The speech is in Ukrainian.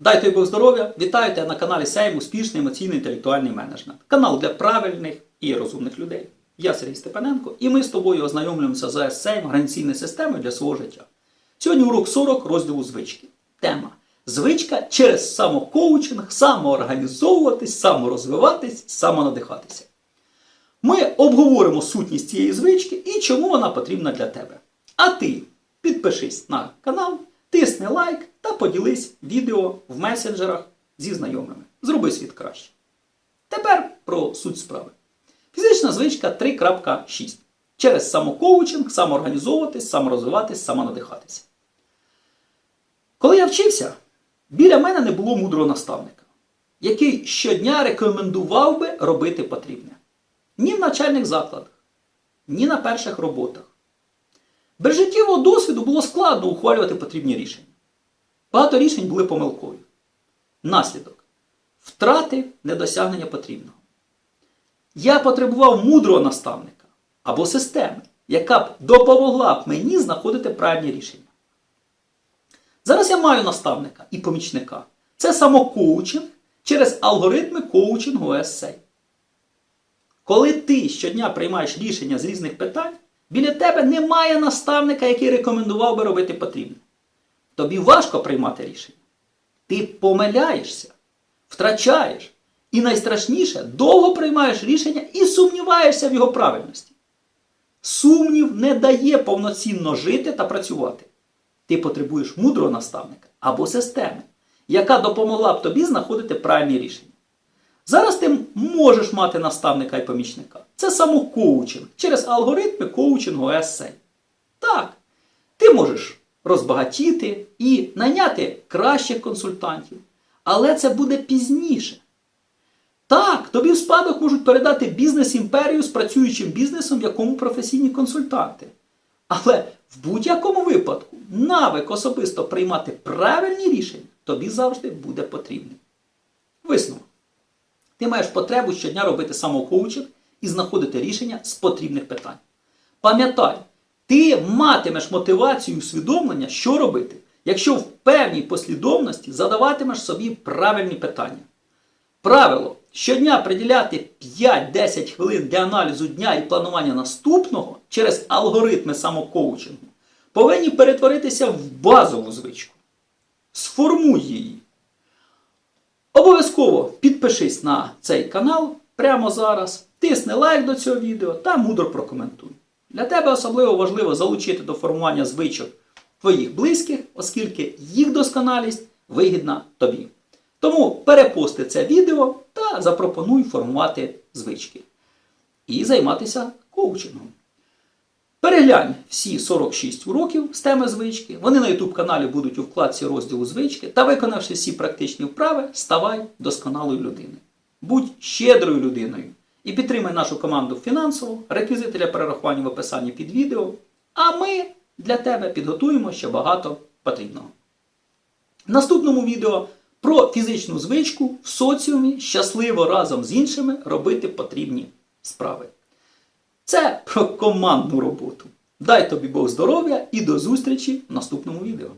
Дай тобі Бог здоров'я! Вітаю тебе на каналі Сейм Успішний емоційний інтелектуальний менеджмент. Канал для правильних і розумних людей. Я Сергій Степаненко, і ми з тобою ознайомлюємося з Сейм організаційною системою для свого життя. Сьогодні урок 40 розділу звички. Тема звичка через самокоучинг, самоорганізовуватись, саморозвиватись, самонадихатися. Ми обговоримо сутність цієї звички і чому вона потрібна для тебе. А ти підпишись на канал, тисни лайк та поділись відео в месенджерах зі знайомими. Зроби світ краще. Тепер про суть справи. Фізична звичка 3.6. Через самокоучинг, самоорганізовуватись, саморозвиватись, самонадихатися. Коли я вчився, біля мене не було мудрого наставника, який щодня рекомендував би робити потрібне. Ні в навчальних закладах, ні на перших роботах. Без життєвого досвіду було складно ухвалювати потрібні рішення. Багато рішень були помилкові. Наслідок втрати недосягнення потрібного. Я потребував мудрого наставника або системи, яка б допомогла б мені знаходити правильні рішення. Зараз я маю наставника і помічника. Це самокоучинг через алгоритми коучингу ESA. Коли ти щодня приймаєш рішення з різних питань, біля тебе немає наставника, який рекомендував би робити потрібне. Тобі важко приймати рішення. Ти помиляєшся, втрачаєш. І найстрашніше, довго приймаєш рішення і сумніваєшся в його правильності. Сумнів не дає повноцінно жити та працювати. Ти потребуєш мудрого наставника або системи, яка допомогла б тобі знаходити правильні рішення. Зараз ти можеш мати наставника і помічника. Це самокоучинг через алгоритми коучингу ESA. Так, ти можеш розбагатіти і найняти кращих консультантів. Але це буде пізніше. Так, тобі в спадок можуть передати бізнес-імперію з працюючим бізнесом, в якому професійні консультанти. Але в будь-якому випадку навик особисто приймати правильні рішення тобі завжди буде потрібним. Висновок. Ти маєш потребу щодня робити самокоучинг і знаходити рішення з потрібних питань. Пам'ятай, ти матимеш мотивацію і усвідомлення, що робити, якщо в певній послідовності задаватимеш собі правильні питання. Правило щодня приділяти 5-10 хвилин для аналізу дня і планування наступного через алгоритми самокоучингу повинні перетворитися в базову звичку. Сформуй її. Обов'язково підпишись на цей канал прямо зараз, тисни лайк до цього відео та мудро прокоментуй. Для тебе особливо важливо залучити до формування звичок твоїх близьких, оскільки їх досконалість вигідна тобі. Тому перепости це відео та запропонуй формувати звички. І займатися коучингом. Переглянь всі 46 уроків з теми звички. Вони на YouTube каналі будуть у вкладці розділу звички. Та виконавши всі практичні вправи, ставай досконалою людиною. Будь щедрою людиною. І підтримай нашу команду фінансово, реквізити для перерахування в описанні під відео. А ми для тебе підготуємо ще багато потрібного. В наступному відео про фізичну звичку в соціумі щасливо разом з іншими робити потрібні справи. Це про командну роботу. Дай тобі Бог здоров'я і до зустрічі в наступному відео.